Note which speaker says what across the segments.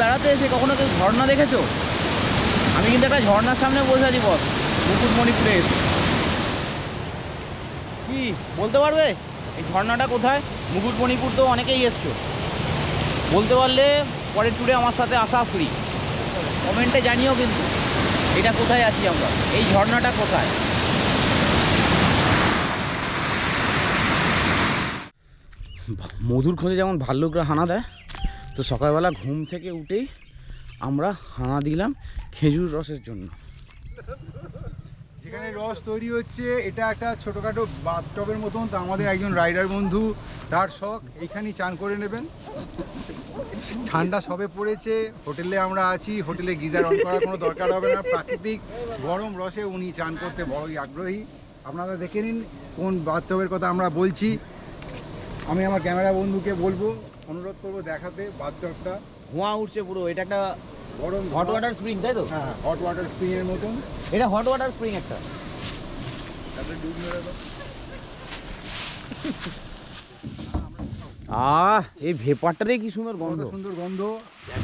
Speaker 1: বেড়াতে এসে কখনো কেউ ঝর্ণা দেখেছ? আমি কিন্তু একটা ঝর্ণার সামনে বসে আছি বস মুকুটমণিপুরে এসে কি, বলতে পারবে? এই ঝর্ণাটা কোথায়? মুকুটমণিপুর তো অনেকেই এসছো। বলতে পারলে পরের ট্যুরে আমার সাথে আসা ফ্রি কমেন্টে জানিও কিন্তু, এটা কোথায় আছি আমরা? এই ঝর্ণাটা কোথায়? মধুর খোঁজে যেমন ভাল্লুকরা হানা দেয় তো সকালবেলা ঘুম থেকে উঠেই আমরা হানা দিলাম খেজুর রসের জন্য।
Speaker 2: যেখানে রস তৈরি হচ্ছে, এটা একটা ছোটোখাটো বাথটবের মতন। তো আমাদের একজন রাইডার বন্ধু, তার শখ, এইখানেই চান করে নেবেন। ঠান্ডা সবে পড়েছে, হোটেলে আমরা আছি। হোটেলে গিজার অন করার কোনো দরকার হবে না। প্রাকৃতিক গরম রসে উনি চান করতে বড়ই আগ্রহী। আপনারা দেখে নিন কোন বাথটবের কথা আমরা বলছি। আমি আমার ক্যামেরা বন্ধুকে বলব অনুরোধ করব দেখাতে বাথটবটা
Speaker 1: ধোঁয়া উঠছে পুরো এটা একটা
Speaker 2: গরম
Speaker 1: হট ওয়াটার স্প্রিং তাই তো?
Speaker 2: হ্যাঁ হট ওয়াটার স্প্রিংয়ের মতন।
Speaker 1: এটা হট ওয়াটার স্প্রিং একটা।
Speaker 2: তারপরে ডুব মেরে দাও।
Speaker 1: আহ এই ভেপারটাতে কি সুন্দর গন্ধ।
Speaker 2: সুন্দর গন্ধ।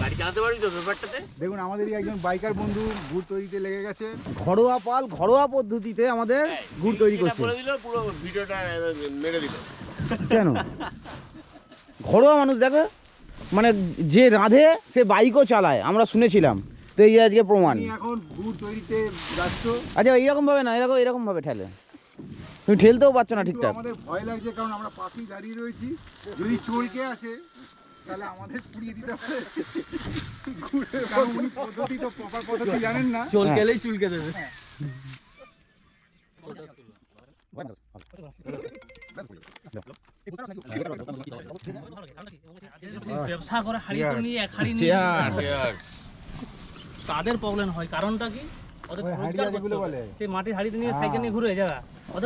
Speaker 3: গাড়ি চালাতে পারবি তো ব্যাপারটাতে
Speaker 2: দেখুন আমাদেরই একজন বাইকার বন্ধু গুড় তৈরিতে লেগে গেছে।
Speaker 1: ঘরোয়া পাল ঘরোয়া পদ্ধতিতে আমাদের গুড় তৈরি করছে।
Speaker 3: বলে দিল পুরো ভিডিওটা মেরে দিল।
Speaker 1: কেন? ঘরোয়া মানুষ দেখো। মানে যে রাঁধে সে বাইকও চালায় আমরা শুনেছিলাম। তো এই আজকে প্রমাণ। আচ্ছা এইরকম ভাবে না এরকম এরকম ভাবে ঠেলে। তুমি ঠেলতেও পারছ না ঠিকঠাক।
Speaker 2: আমাদের ভয় লাগছে কারণ আমরা পাশেই দাঁড়িয়ে রয়েছি। যদি চোরকে আসে তাহলে আমাদের পুড়িয়ে দিতে গুড়ের কারণ উনি পদ্ধতি তো প্রপার পদ্ধতি জানেন না।
Speaker 1: গেলেই চুলকে দেবে।
Speaker 4: ব্যবসা করে হাড়ি নিয়ে এক হাড়ি নিয়ে তাদের প্রবলেম হয় কারণটা কি? মাটির হাড়িতে নিয়ে সাইকেল নিয়ে ঘুরে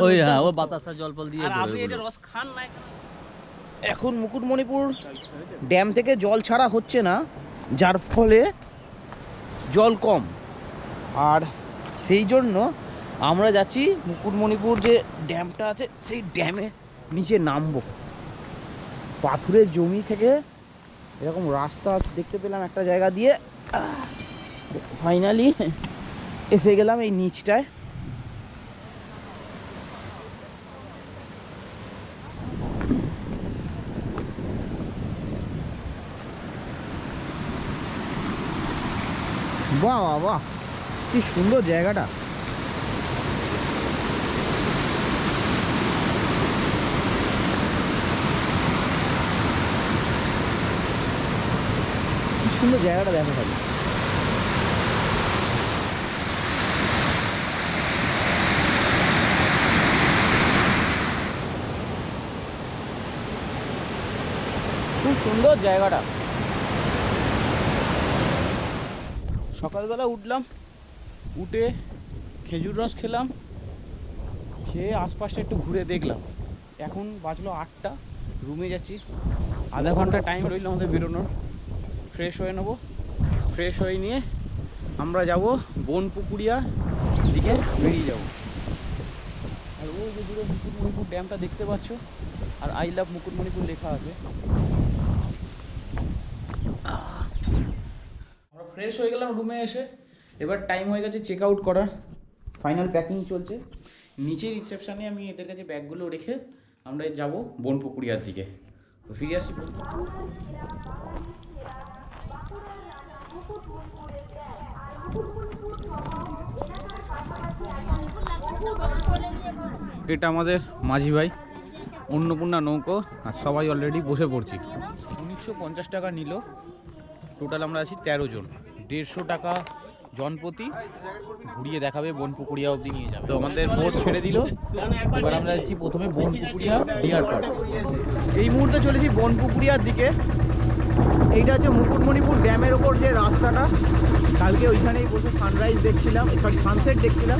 Speaker 5: ওই হ্যাঁ ও বাতাসা জল ফল দিয়ে
Speaker 4: আর আপনি এটা রস খান নাই
Speaker 1: এখন মুকুটমণিপুর ড্যাম থেকে জল ছাড়া হচ্ছে না যার ফলে জল কম। আর সেই জন্য আমরা যাচ্ছি মুকুটমণিপুর যে ড্যামটা আছে, সেই ড্যামে নিচে নামবো। পাথুরের জমি থেকে এরকম রাস্তা দেখতে পেলাম একটা জায়গা দিয়ে। ফাইনালি এসে গেলাম এই নিচটায়। বাহ বাহ বাহ, কি সুন্দর জায়গাটা। সুন্দর জায়গাটা দেখো খালি। খুব সুন্দর জায়গাটা। সকালবেলা উঠলাম, উঠে খেজুর রস খেলাম, খেয়ে আশপাশটা একটু ঘুরে দেখলাম। এখন বাজলো আটটা, রুমে যাচ্ছি। আধা ঘণ্টা টাইম রইল আমাদের বেরোনোর। ফ্রেশ হয়ে নেব। ফ্রেশ হয়ে নিয়ে আমরা যাব বনপুকুরিয়া দিকে বেরিয়ে যাব। আর ওই যে দূরে মুকুটমণিপুর ড্যামটা দেখতে পাচ্ছ, আর আই লাভ মুকুটমণিপুর লেখা আছে। আমরা ফ্রেশ হয়ে গেলাম রুমে এসে। এবার টাইম হয়ে গেছে চেক আউট করার। ফাইনাল প্যাকিং চলছে। নিচে রিসেপশানে আমি এদের কাছে ব্যাগগুলো রেখে আমরা যাব বনপুকুরিয়ার দিকে। তো ফিরে আসি। এটা আমাদের মাঝি ভাই। অন্নপূর্ণা নৌকো, আর সবাই অলরেডি বসে পড়ছি। উনিশশো পঞ্চাশ টাকা নিল। টোটাল আমরা আছি তেরো জন। দেড়শো টাকা জনপ্রতি ঘুরিয়ে দেখাবে বনপুকুরিয়া অবধি নিয়ে যাবে। তো আমাদের বোট ছেড়ে দিল। এবার আমরা যাচ্ছি প্রথমে বনপুকুরিয়া ডিয়ার পার্ক এই মুহূর্তে চলেছি বনপুকুরিয়ার দিকে। এইটা হচ্ছে মুকুটমণিপুর ড্যামের ওপর যে রাস্তাটা। কালকে ওইখানেই বসে সানরাইজ দেখছিলাম সরি সানসেট দেখছিলাম।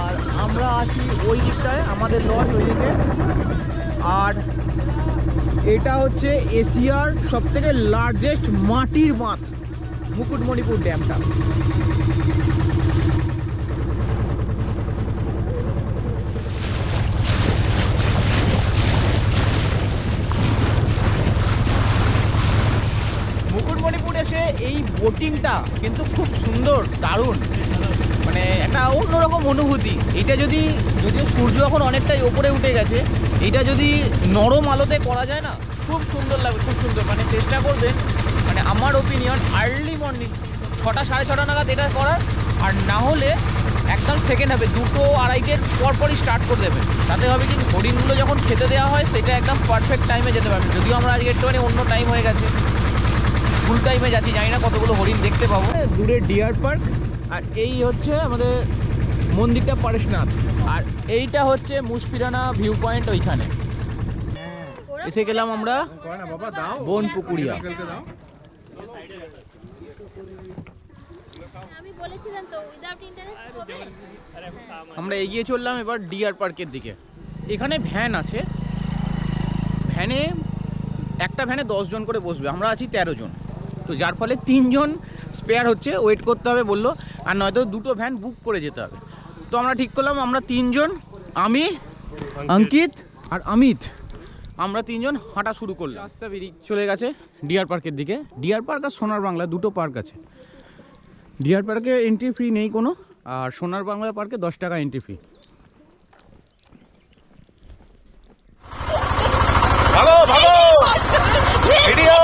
Speaker 1: আর আমরা আছি ওই দিকটায়, আমাদের লজ ওই দিকে আর এটা হচ্ছে এশিয়ার সবথেকে লার্জেস্ট মাটির বাঁধ মুকুটমণিপুর ড্যামটা মুকুটমণিপুর এসে এই বোটিংটা কিন্তু খুব সুন্দর, দারুণ। মানে একটা অন্যরকম অনুভূতি। এটা যদি, যদিও সূর্য এখন অনেকটাই ওপরে উঠে গেছে, এটা যদি নরম আলোতে করা যায় না, খুব সুন্দর লাগবে, খুব সুন্দর। মানে চেষ্টা করবেন মানে আমার ওপিনিয়ন আর্লি মর্নিং ছটা, সাড়ে ছটা নাগাদ এটা করার, আর না হলে একদম সেকেন্ড হবে দুটো, আড়াইটের পরপরই স্টার্ট করে দেবেন। তাতে হবে কি, হরিণগুলো যখন খেতে দেওয়া হয়, সেটা একদম পারফেক্ট টাইমে যেতে পারবে। যদিও আমরা আজকে একটুখানি অন্য টাইম হয়ে গেছে। ফুল টাইমে যাচ্ছি জানি না কতগুলো হরিণ দেখতে পাবো। দূরে ডিয়ার পার্ক আর এই হচ্ছে আমাদের মন্দিরটা পরেশনাথ। আর এইটা হচ্ছে মুসপিরানা ভিউ পয়েন্ট ওইখানে। এসে গেলাম আমরা
Speaker 2: বাবা
Speaker 1: বন পুকুরিয়া
Speaker 2: দাও
Speaker 5: আমি বলেছিলাম তো উইদাউট ইন্টারেস্ট হবে।
Speaker 1: আমরা এগিয়ে চললাম এবার ডিয়ার পার্কের দিকে। এখানে ভ্যান আছে। ভ্যানে একটা ভ্যানে জন করে বসবে আমরা আছি তেরো জন। তো যার ফলে তিনজন স্পেয়ার হচ্ছে ওয়েট করতে হবে বলল। আর নয়তো দুটো ভ্যান বুক করে যেতে হবে। তো আমরা ঠিক করলাম আমরা তিনজন আমি অঙ্কিত। আর অমিত আমরা তিনজন হাঁটা শুরু করলাম। রাস্তা বেরিয়ে চলে গেছে ডিয়ার পার্কের দিকে। ডিয়ার পার্ক আর সোনার বাংলা দুটো পার্ক আছে। ডিয়ার পার্কে এন্ট্রি ফ্রি নেই কোনো আর সোনার বাংলা পার্কে দশ টাকা এন্ট্রি ফি
Speaker 3: ভাগো ভাগো ভিডিও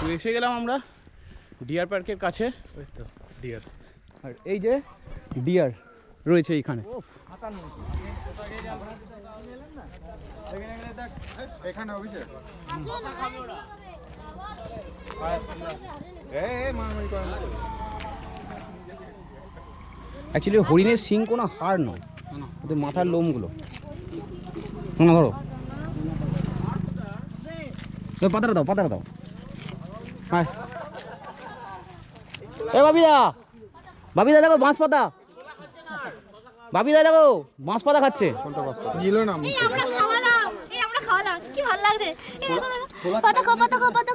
Speaker 1: তো এসে গেলাম আমরা ডিয়ার পার্কের কাছে?
Speaker 2: ডিয়ার
Speaker 1: আর এই যে ডিয়ার রয়েছে এইখানে। অ্যাকচুয়ালি হরিণের সিং কোনো হাড় নয়। ওদের মাথার লোমগুলো। না ধরো। পাতাটা দাও পাতাটা দাও। হ্যাঁ এ বাবিদা বাবিদা দেখো বাঁশ পাতা। বাবিদা দেখো বাঁশ পাতা খাচ্ছে।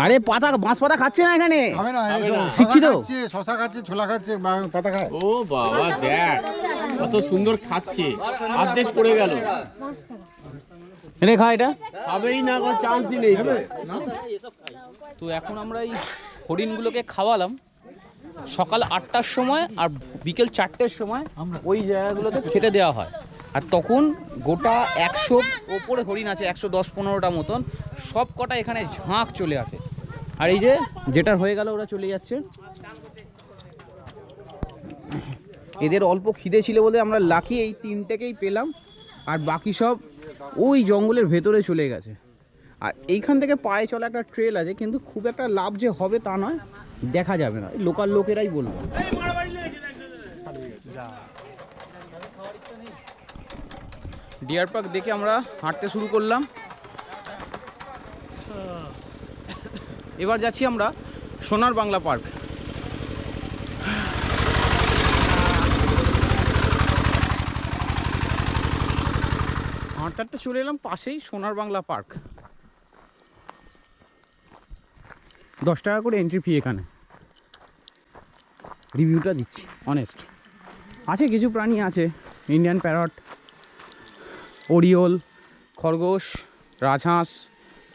Speaker 1: আরে পাতা বাঁশ পাতা খাচ্ছে না এখানে? শিক্ষিত?
Speaker 2: খাচ্ছে শশা খাচ্ছে ছোলা খাচ্ছে পাতা খায়।
Speaker 3: ও বাবা দেখ কত সুন্দর খাচ্ছে। অর্ধেক পড়ে গেল।
Speaker 1: এনে খা এটা।
Speaker 3: খাবেই না কোনো চান্সই নেই তো।
Speaker 1: তো এখন আমরা এই হরিণগুলোকে খাওয়ালাম। সকাল আটটার সময় আর বিকেল চারটের সময় ওই জায়গাগুলোতে খেতে দেওয়া হয়। আর তখন গোটা একশো ওপরে হরিণ আছে, একশো দশ পনেরোটা মতন, সব কটা এখানে ঝাঁক চলে আসে। আর এই যে যেটার হয়ে গেল ওরা চলে যাচ্ছে। এদের অল্প খিদে ছিল বলে আমরা লাকি এই তিনটেকেই পেলাম, আর বাকি সব ওই জঙ্গলের ভেতরে চলে গেছে। আর এইখান থেকে পায়ে চলা একটা ট্রেল আছে, কিন্তু খুব একটা লাভ যে হবে তা নয়। দেখা যাবে না। লোকাল লোকেরাই বলব। ডিয়ার পার্ক দেখে আমরা হাঁটতে শুরু করলাম। এবার যাচ্ছি আমরা সোনার বাংলা পার্ক। হাঁটতে হাঁটতে চলে এলাম পাশেই সোনার বাংলা পার্ক। দশ টাকা করে এন্ট্রি ফি এখানে। রিভিউটা দিচ্ছি অনেস্ট আছে কিছু প্রাণী আছে ইন্ডিয়ান প্যারট ওরিওল খরগোশ, রাজহাঁস,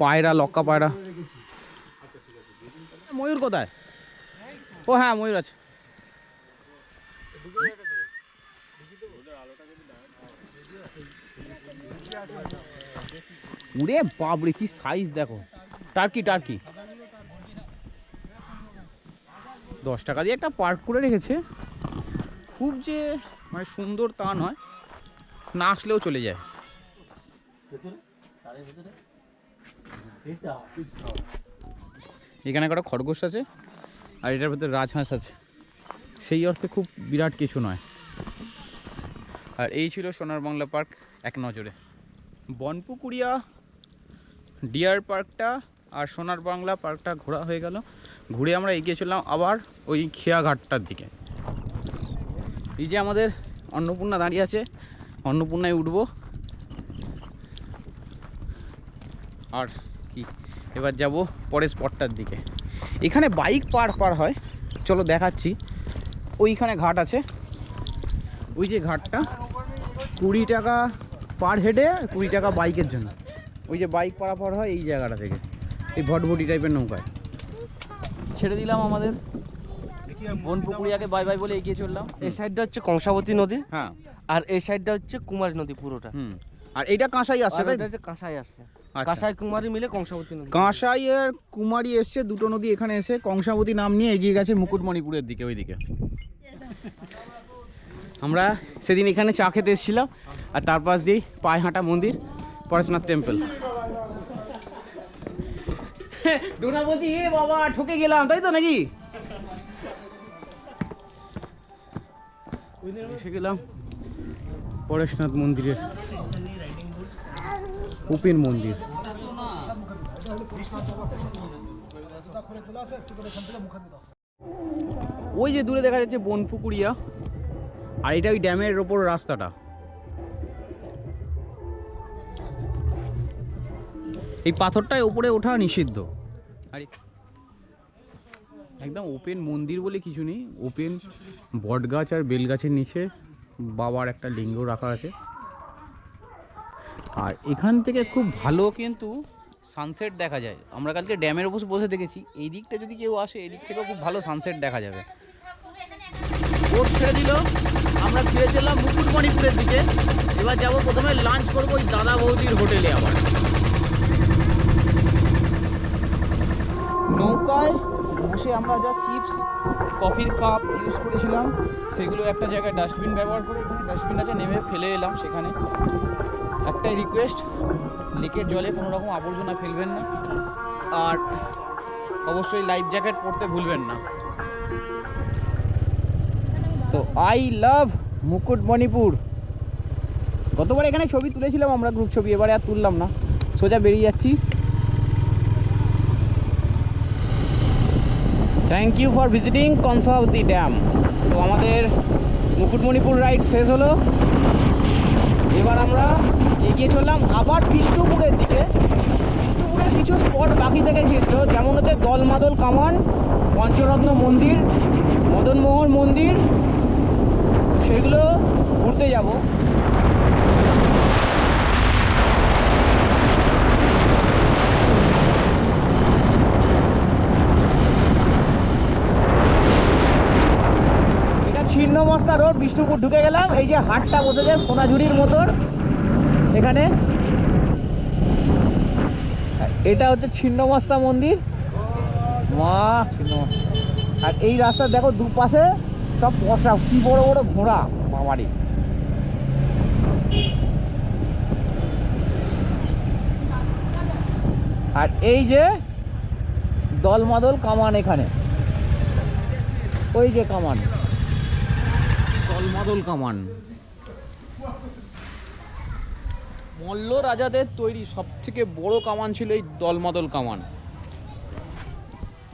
Speaker 1: পায়রা, লক্কা পায়রা। ময়ূর কোথায়? ও হ্যাঁ ময়ূর আছে। উড়ে বাবরে কি সাইজ দেখো। টার্কি টার্কি দশ টাকা দিয়ে একটা পার্ক করে রেখেছে। খুব যে মানে সুন্দর তা নয়। না আসলেও চলে যায়। এখানে একটা খরগোশ আছে আর এটার ভেতরে রাজহাঁস আছে। সেই অর্থে খুব বিরাট কিছু নয়। আর এই ছিল সোনার বাংলা পার্ক এক নজরে। বনপুকুরিয়া ডিয়ার পার্কটা আর সোনার বাংলা পার্কটা ঘোরা হয়ে গেল। ঘুরে আমরা এগিয়ে চললাম আবার ওই খেয়াঘাটটার দিকে। এই যে আমাদের অন্নপূর্ণা দাঁড়িয়ে আছে, অন্নপূর্ণায় উঠবো। আর কি, এবার যাব পরের স্পটটার দিকে। এখানে বাইক পার পার হয়, চলো দেখাচ্ছি। ওইখানে ঘাট আছে। ওই যে ঘাটটা, কুড়ি টাকা পার হেডে কুড়ি টাকা বাইকের জন্য। ওই যে বাইক পারাপার হয় এই জায়গাটা থেকে। এই ভটভটি টাইপের নৌকায়। ছেড়ে দিলাম আমাদের। বনপুকুরিয়াকে বাই বাই বলে এগিয়ে চললাম।
Speaker 6: এই সাইডটা হচ্ছে কংসাবতী নদী।
Speaker 1: হ্যাঁ।
Speaker 6: আর এই সাইডটা হচ্ছে কুমারী নদী পুরোটা।
Speaker 1: হুম। আর এটা কাঁসাই আসছে তাই
Speaker 6: এটা হচ্ছে কাঁসাই আসছে।
Speaker 1: আচ্ছা।
Speaker 6: কাঁসাই কুমারী মিলে কংসাবতী নদী।
Speaker 1: কাঁসাই আর কুমারী এসছে দুটো নদী এখানে এসে কংসাবতী নাম নিয়ে এগিয়ে গেছে মুকুটমণিপুরের দিকে ওই দিকে আমরা সেদিন এখানে চা খেতে এসেছিলাম আর তার পাশ দিয়েই পায়হাঁটা মন্দির পরেশনাথ টেম্পল ডোনা বলছি, এ বাবা, ঠকে গেলাম, তাই তো নাকি? এসে গেলাম পরেশনাথ মন্দিরের ওপেন মন্দির। ওই যে দূরে দেখা যাচ্ছে বনপুকুরিয়া, আর এটা ওই ড্যামের ওপর রাস্তাটা। এই পাথরটায় উপরে ওঠা নিষিদ্ধ। আরে একদম ওপেন মন্দির বলে কিছু নেই, ওপেন বটগাছ আর বেলগাছের নিচে বাবার একটা লিঙ্গ রাখা আছে। আর এখান থেকে খুব ভালো কিন্তু সানসেট দেখা যায়। আমরা কালকে ড্যামের উপর বসে দেখেছি, এই দিকটা যদি কেউ আসে, এই দিক থেকেও খুব ভালো সানসেট দেখা যাবে। বোট ছেড়ে দিল, আমরা ফিরে চললাম মুকুটমণিপুরের দিকে। এবার যাব প্রথমে লাঞ্চ করব ওই দাদা বৌদির হোটেলে আবার। নৌকায়। বসে আমরা যা চিপস, কফির কাপ ইউজ করেছিলাম, সেগুলো একটা জায়গায় ডাস্টবিন ব্যবহার করে এখানে ডাস্টবিন আছে, নেমে ফেলে এলাম সেখানে। একটাই রিকোয়েস্ট লেকের জলে কোনো রকম আবর্জনা ফেলবেন না। আর অবশ্যই লাইফ জ্যাকেট পরতে ভুলবেন না। তো আই লাভ মুকুটমণিপুর। গতবার এখানে ছবি তুলেছিলাম আমরা গ্রুপ ছবি, এবারে আর তুললাম না। সোজা বেরিয়ে যাচ্ছি। Thank you for visiting Kangsabati dam তো আমাদের মুকুটমণিপুর রাইড শেষ হলো। এবার আমরা এগিয়ে চললাম আবার বিষ্ণুপুরের দিকে। বিষ্ণুপুরের কিছু স্পট বাকি থেকে গিয়েছিল যেমন হচ্ছে দলমাদল কামান, পঞ্চরত্ন মন্দির, মদনমোহন মন্দির। সেগুলো ঘুরতে যাব এটা ছিন্নমস্তা রোড বিষ্ণুপুর ঢুকে গেলাম, এই যে হাটটা বসেছে, সোনাঝুরির মতন এখানে এটা হচ্ছে ছিন্নমস্তা মন্দির। মা ছিন্নমস্তা। আর এই রাস্তা দেখো দুপাশে সব বসা কি বড় বড় ঘোড়া বাবারি আর এই যে দলমাদল কামান এখানে। ওই যে কামান। দলমাদল কামান। মল্ল রাজাদের তৈরি সব থেকে বড় কামান ছিল এই দলমাদল কামান।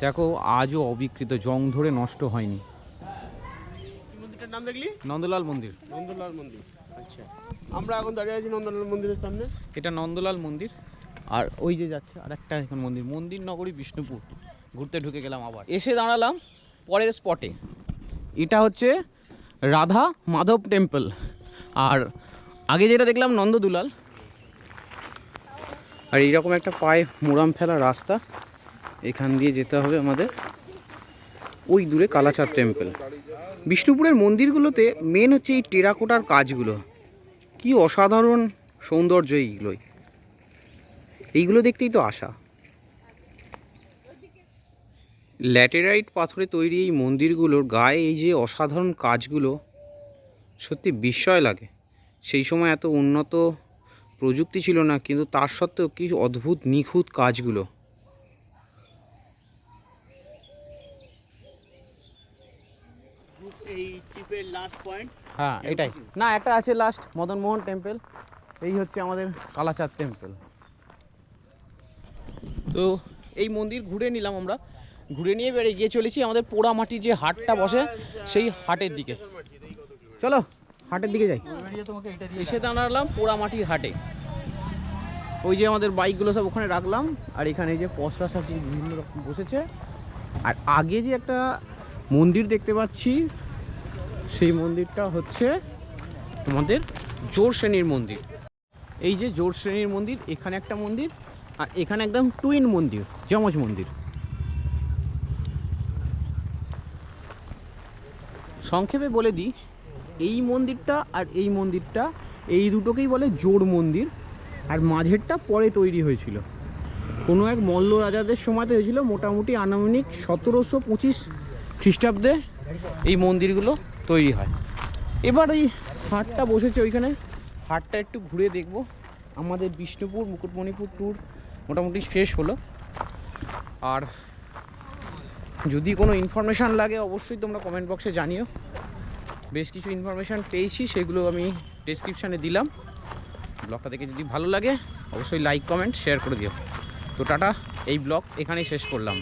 Speaker 1: দেখো আজও অবিকৃত জং ধরে নষ্ট হয়নি।
Speaker 3: মন্দিরটার নাম দেখলি?
Speaker 1: নন্দলাল মন্দির।
Speaker 3: নন্দলাল মন্দির। আচ্ছা। আমরা এখন দাঁড়িয়ে আছি নন্দলাল মন্দিরের সামনে।
Speaker 1: এটা নন্দলাল মন্দির। আর ওই যে যাচ্ছে আর একটা এখন মন্দির। মন্দির নগরী বিষ্ণুপুর। ঘুরতে ঢুকে গেলাম আবার। এসে দাঁড়ালাম পরের স্পটে এটা হচ্ছে রাধা মাধব টেম্পল। আর আগে যেটা দেখলাম নন্দদুলাল। আর এইরকম একটা পায়ে মোরাম ফেলা রাস্তা, এখান দিয়ে যেতে হবে আমাদের। ওই দূরে কালাচাঁদ টেম্পল। বিষ্ণুপুরের মন্দিরগুলোতে মেন হচ্ছে এই টেরাকোটার কাজগুলো। কি অসাধারণ সৌন্দর্য এইগুলোই। এইগুলো দেখতেই তো আশা। ল্যাটেরাইট পাথরে তৈরি এই মন্দিরগুলোর গায়ে এই যে অসাধারণ কাজগুলো সত্যি বিস্ময় লাগে। সেই সময় এত উন্নত প্রযুক্তি ছিল না কিন্তু তার সত্ত্বেও কি অদ্ভুত নিখুঁত কাজগুলো। হ্যাঁ এটাই। না একটা আছে লাস্ট মদনমোহন টেম্পল এই হচ্ছে আমাদের কালাচাঁদ টেম্পল তো এই মন্দির ঘুরে নিলাম আমরা। ঘুরে নিয়ে বেড়ে গিয়ে চলেছি আমাদের পোড়ামাটির যে হাটটা বসে, সেই হাটের দিকে। চলো, হাটের দিকে যাই। এসে দাঁড়ালাম পোড়ামাটির হাটে। ওই যে আমাদের বাইকগুলো সব ওখানে রাখলাম, আর এখানে যে পশরা সাথে বিভিন্ন রকম বসেছে। আর আগে যে একটা মন্দির দেখতে পাচ্ছি, সেই মন্দিরটা হচ্ছে তোমাদের জোর শ্রেণির মন্দির। এই যে জোর শ্রেণির মন্দির, এখানে একটা মন্দির, আর এখানে একদম টুইন মন্দির, যমজ মন্দির। সংক্ষেপে বলে দিই, এই মন্দিরটা আর এই মন্দিরটা, এই দুটোকেই বলে জোড় মন্দির, আর মাঝেরটা পরে তৈরি হয়েছিল। কোনো এক মল্ল রাজাদের সময়তে হয়েছিল মোটামুটি আনুমানিক সতেরোশো পঁচিশ খ্রিস্টাব্দে এই মন্দিরগুলো তৈরি হয়। এবার এই হাটটা বসেছে ওইখানে। হাটটা একটু ঘুরে দেখব। আমাদের বিষ্ণুপুর, মুকুটমণিপুর ট্যুর মোটামুটি শেষ হলো। আর যদি কোনো ইনফরমেশান লাগে, অবশ্যই তোমরা কমেন্ট বক্সে জানিও। বেশ কিছু ইনফরমেশান পেয়েছি, সেগুলো আমি ডিসক্রিপশানে দিলাম। ব্লগটা দেখে যদি ভালো লাগে, অবশ্যই লাইক কমেন্ট শেয়ার করে দিও। তো টাটা, এই ব্লগ এখানেই শেষ করলাম।